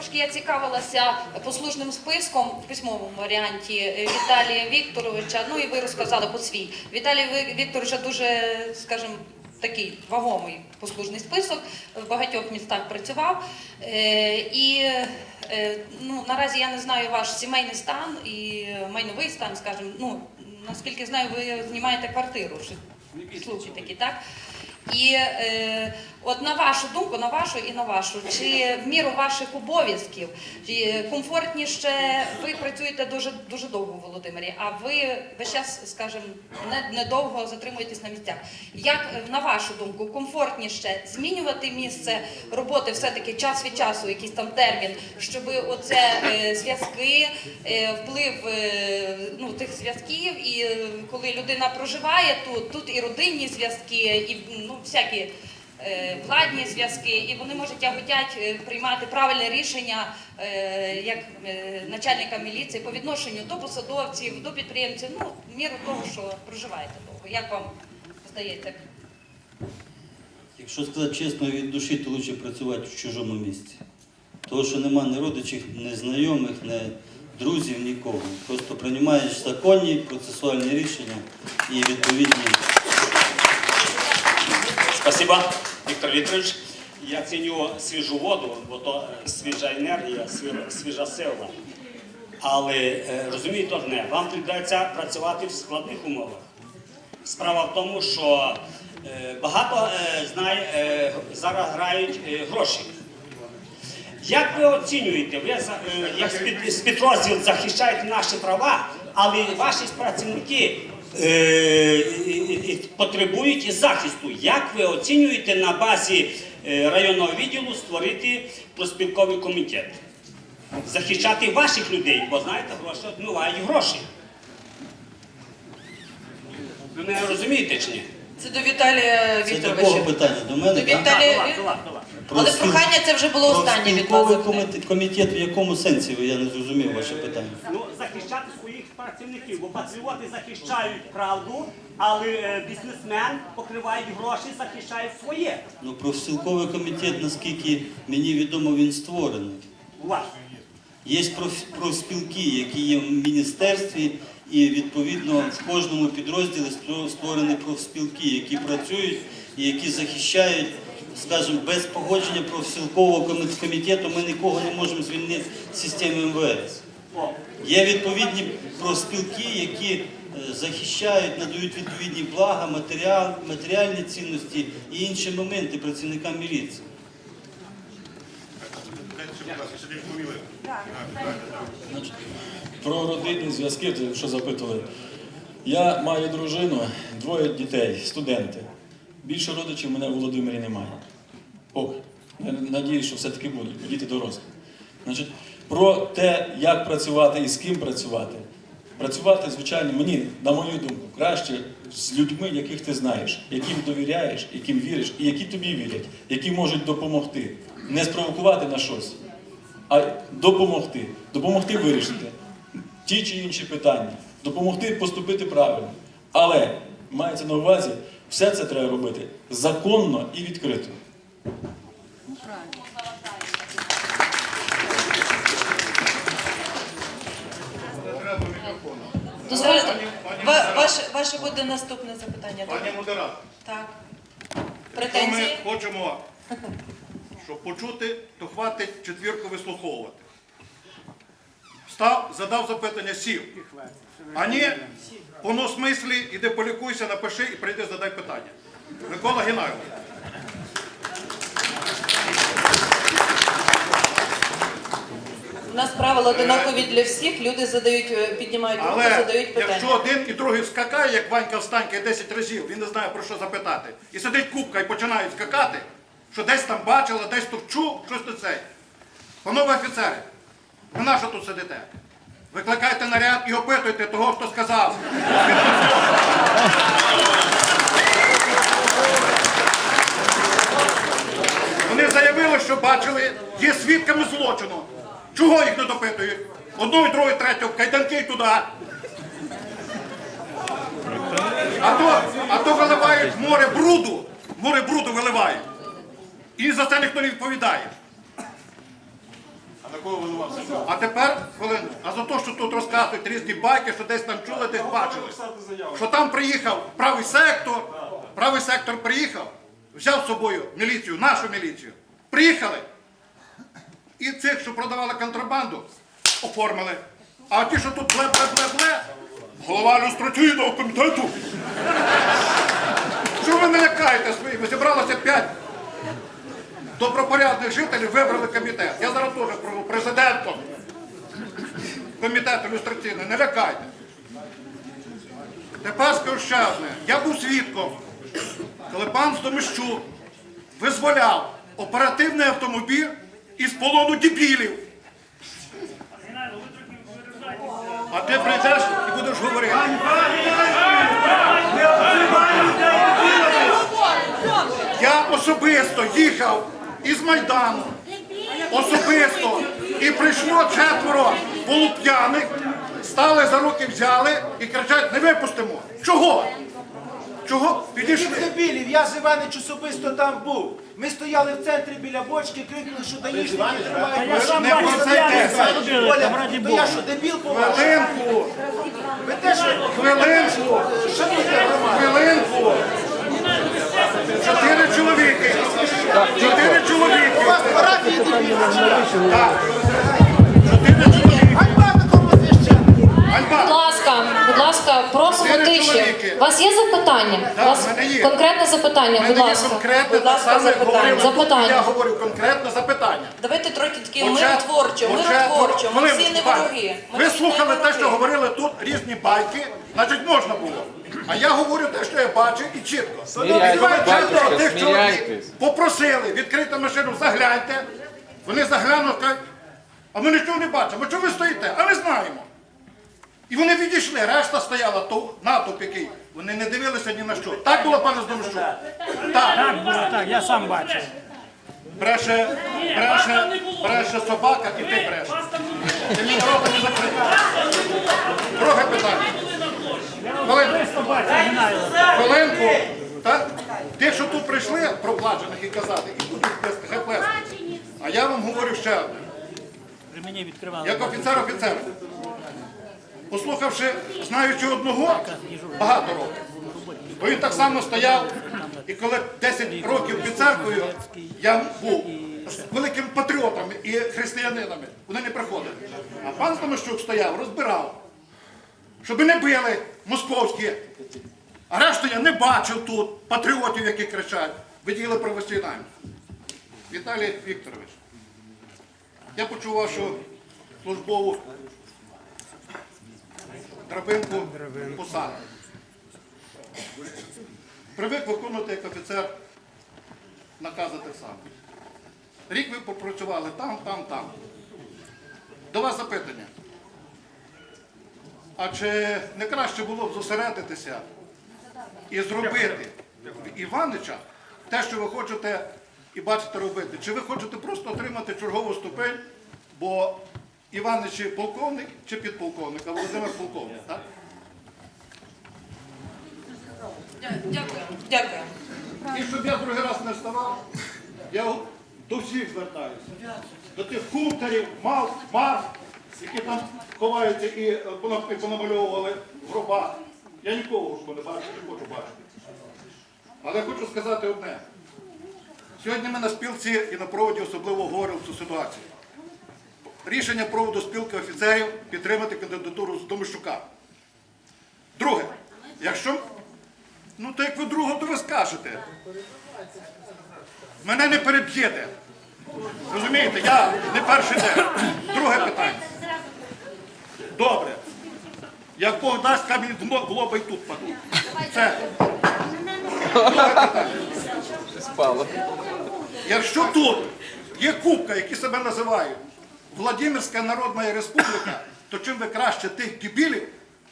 трошки я цікавилася послужним списком в письмовому варіанті е, Віталія Вікторовича. Ну і ви розказали по свій. Віталій Ви- Вікторовича дуже, скажімо, такий вагомий послужний список в багатьох містах працював. Е, І е, ну, наразі я не знаю ваш сімейний стан і майновий стан, скажімо, ну наскільки знаю, ви знімаєте квартиру. що Случаї такі, так? І е, от на вашу думку, на вашу і на вашу, чи в міру ваших обов'язків комфортніше ви працюєте дуже дуже довго Володимирі, а ви весь час, скажімо, не, недовго затримуєтесь на місцях. Як е, на вашу думку комфортніше змінювати місце роботи все-таки час від часу, якийсь там термін, щоб оце е, зв'язки, е, вплив е, ну, тих зв'язків, і е, коли людина проживає тут, тут і родинні зв'язки, і ну, всякі е, владні зв'язки, і вони можуть хотять е, приймати правильне рішення е, як начальника міліції по відношенню до посадовців, до підприємців, ну, в міру того, що проживаєте довго. Як вам здається? Якщо сказати чесно від душі, то краще працювати в чужому місці. Того, що нема ні родичів, ні знайомих, ні друзів, нікого. Просто приймаєш законні процесуальні рішення і відповідні. Спасибо, Віктор Вікторович. Я ціню свіжу воду, бо то е, свіжа енергія, свіжа, сила. Але е, розумієте одне, вам прийдеться працювати в складних умовах. Справа в тому, що е, багато знає, зараз грають гроші. Як ви оцінюєте, ви як спід- спідрозділ захищаєте наші права, але ваші працівники потребують і захисту. Як ви оцінюєте на базі е, районного відділу створити проспілковий комітет? Захищати ваших людей, бо знаєте, гроші відмивають гроші. Ви мене розумієте чи ні? Це до Віталія Це до кого Вікторовича. питання? До мене? До так? Віталія- вас, до. Але спіл- прохання це вже було останнє від вас. Комітет, комітет в якому сенсі? Я не зрозумів ваше питання. Ну, захищати працівників, бо патріоти захищають правду, але е, бізнесмен покриває гроші, захищає своє. Ну, профспілковий комітет, наскільки мені відомо, він створений. У вас. Є профспілки, які є в міністерстві, і відповідно в кожному підрозділі створені профспілки, які працюють і які захищають, скажімо, без погодження профспілкового комітету ми нікого не можемо звільнити з системи МВС. Є відповідні профспілки, які е, захищають, надають відповідні блага, матеріал, матеріальні цінності і інші моменти працівникам міліції. Про родинні зв'язки, що запитували. Я маю дружину, двоє дітей, студенти. Більше родичів мене у Володимирі немає. Поки. Я надіюсь, що все-таки будуть, діти дорослі. Значить, про те, як працювати і з ким працювати. Працювати, звичайно, мені, на мою думку, краще з людьми, яких ти знаєш, яким довіряєш, яким віриш, і які тобі вірять, які можуть допомогти. Не спровокувати на щось, а допомогти. Допомогти вирішити ті чи інші питання, допомогти поступити правильно. Але мається на увазі, все це треба робити законно і відкрито. Дозвольте, ва- ваше, ваше буде наступне запитання. Пані модератор, Так. якщо ми Претензії? хочемо, щоб почути, то хватить четвірку вислуховувати. Став, задав запитання, сів. А ні, воно смислі, іди полікуйся, напиши і прийди, задай питання. Микола Геннадійович. У нас правила однакові для всіх. Люди задають, е, піднімають руку, Але задають питання. якщо один і другий скакає, як Ванька встанька 10 разів, він не знає про що запитати. І сидить купка і починає скакати, що десь там бачила, десь тут чув, щось тут це. Панове офіцери, ви на що тут сидите? Викликайте наряд і опитуйте того, хто сказав. Вони заявили, що бачили, є свідками злочину. Чого їх не допитують? Одну, і другу, і кайданки туди. А то, а то виливають море бруду, море бруду виливають. І за це ніхто не відповідає. А тепер, хвилину, а за те, що тут розказують різні байки, що десь там чули, десь бачили. Що там приїхав правий сектор, правий сектор приїхав, взяв з собою міліцію, нашу міліцію. Приїхали. І цих, що продавали контрабанду, оформили. А ті, що тут бле-бле-бле-бле, голова люстраційного комітету. Що ви не лякаєте своїми? Зібралося п'ять добропорядних жителів, вибрали комітет. Я зараз теж про президентом комітету люстраційного. Не лякайте. Тепер скажу ще одне. Я був свідком, коли пан Здомищук визволяв оперативний автомобіль із полону дебілів. А ти прийдеш і будеш говорити. Я особисто їхав із Майдану. Особисто. І прийшло четверо полуп'яних, стали за руки, взяли і кричать, не випустимо. Чого? Чого? Підійшли. дебілів, я з Іванич особисто там був. Ми стояли в центрі біля бочки, крикнули, що даїшники тримають. Ви не про це йдеться. Оля, то я що, дебіл по вашому? Хвилинку, Ви теж хвилинку, шануйте громаду. хвилинку. Чотири чоловіки. Чотири У чоловіки. вас парафії дебілів. Так. Будь ласка, будь ласка, просимо тиші. У вас є запитання? У вас мене є. конкретне запитання, будь ласка. конкретне, Будь ласка, запитання. говорили Запитання. Я говорю конкретне запитання. Давайте трохи такі миротворчо, миротворчо. Ми всі не вороги. Ми Ви всі слухали те, що говорили тут різні байки, значить можна було. А я говорю те, що я бачив і чітко. Сміряйтесь, четверо тих чоловік сміряйтесь. попросили відкрити машину, загляньте. Вони заглянули, кажуть, а ми нічого не бачимо. А чого ви стоїте? А ми знаємо. І вони відійшли, решта стояла, то натовп який. Вони не дивилися ні на що. Так було, пане Здомщук? Так. Так було так, я сам бачив. Бреше, бреше, бреше собака і ти брешеш. Ти мені рота не закрив. Друге питання. Хвилинку. Хвилинку. Так? Тих, що тут прийшли, проплачених і казати, і будуть без А я вам говорю ще одне. Як офіцер офіцер. Послухавши, знаючи одного, багато років. Бо він так само стояв, і коли 10 років під церквою я був з великими патріотами і християнинами, вони не приходили. А пан Стомищук стояв, розбирав, щоб не били московські. А решту я не бачив тут патріотів, які кричать. Виділи правосійнання. Віталій Вікторович, я почув вашу службову драбинку посади. Привик виконувати як офіцер накази так само. Рік ви попрацювали там, там, там. До вас запитання. А чи не краще було б зосередитися і зробити в Іванича те, що ви хочете і бачите робити? Чи ви хочете просто отримати чергову ступень, бо Іванич чи полковник чи підполковник, а Володимир полковник, так? Дякую, дякую. І щоб я другий раз не вставав, я до всіх звертаюся. До тих кунтерів, мав, мав, які там ховаються і е, понамальовували в гробах. Я нікого вже не бачу, не хочу бачити. Але хочу сказати одне. Сьогодні ми на спілці і на проводі особливо говоримо цю ситуацію. Рішення проводу спілки офіцерів підтримати кандидатуру з Домищука. Друге, якщо Ну, то як ви другого, то ви скажете. Мене не переб'єте. Розумієте, я не перший день. Друге питання. Добре. Як Бог дасть, камінь в лоба і тут паду. Це. Друге питання. Якщо тут є кубка, які себе називають Владимирська Народна Республіка, то чим ви краще тих дебілів,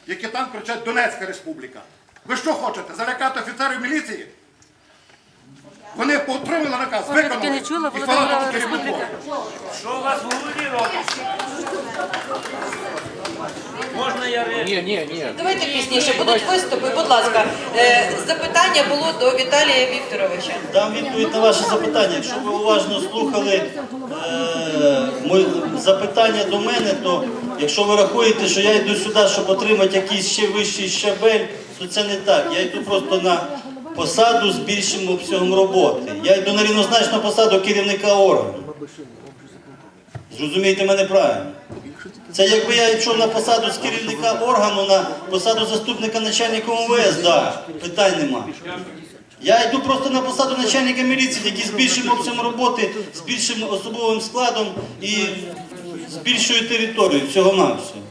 які там кричать Донецька Республіка? Ви що хочете? Залякати офіцерів міліції? Вони отримали наказ, виконали. і хвала керівнику. Що у вас в голові робиться? Можна я? Ні, ні, ні. Давайте пізніше, будуть виступи, будь ласка. Е, Запитання було до Віталія Вікторовича. Дам відповідь на ваше запитання. Якщо ви уважно слухали е, запитання до мене, то якщо ви рахуєте, що я йду сюди, щоб отримати якийсь ще вищий щабель, то це не так. Я йду просто на посаду з більшим обсягом роботи. Я йду на рівнозначну посаду керівника органу. Зрозумійте мене правильно. Це якби я йшов на посаду з керівника органу на посаду заступника начальника МВС, да, питань нема. Я йду просто на посаду начальника міліції, який з більшим обсягом роботи, з більшим особовим складом і з більшою територією всього навсього.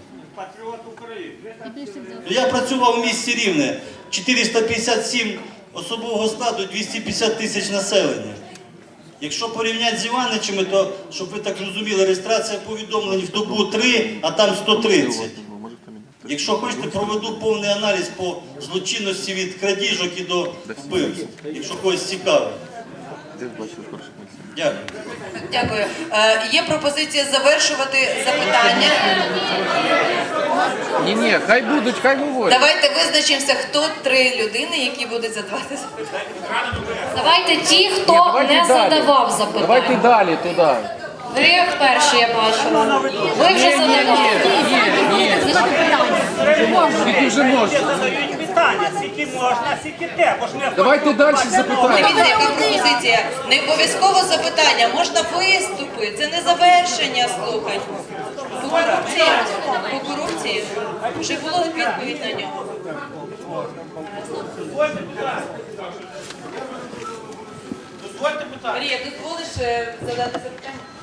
Я працював у місті Рівне, 457 особового складу, 250 тисяч населення. Якщо порівняти з Іваничами, то, щоб ви так розуміли, реєстрація повідомлень в добу 3, а там 130. Якщо хочете, проведу повний аналіз по злочинності від крадіжок і до вбивств, якщо когось цікавить. Дякую. Дякую. Е, є пропозиція завершувати запитання. Ні, ні, хай будуть, хай говорять. Давайте визначимося, хто три людини, які будуть задавати запитання. Давайте ті, хто Давайте не далі. задавав Давайте далі туди. Ви як перші, я бачу. Ви вже задавали. Скільки вже можна? Задають питання, скільки можна, скільки те, бо ж Давайте далі запитання. Дивіться, яка пропозиція. Не обов'язково запитання, можна виступи. Це не завершення слухань. По корупції. По корупції. Вже було відповідь на нього. Марія, дозволиш е, задати запитання?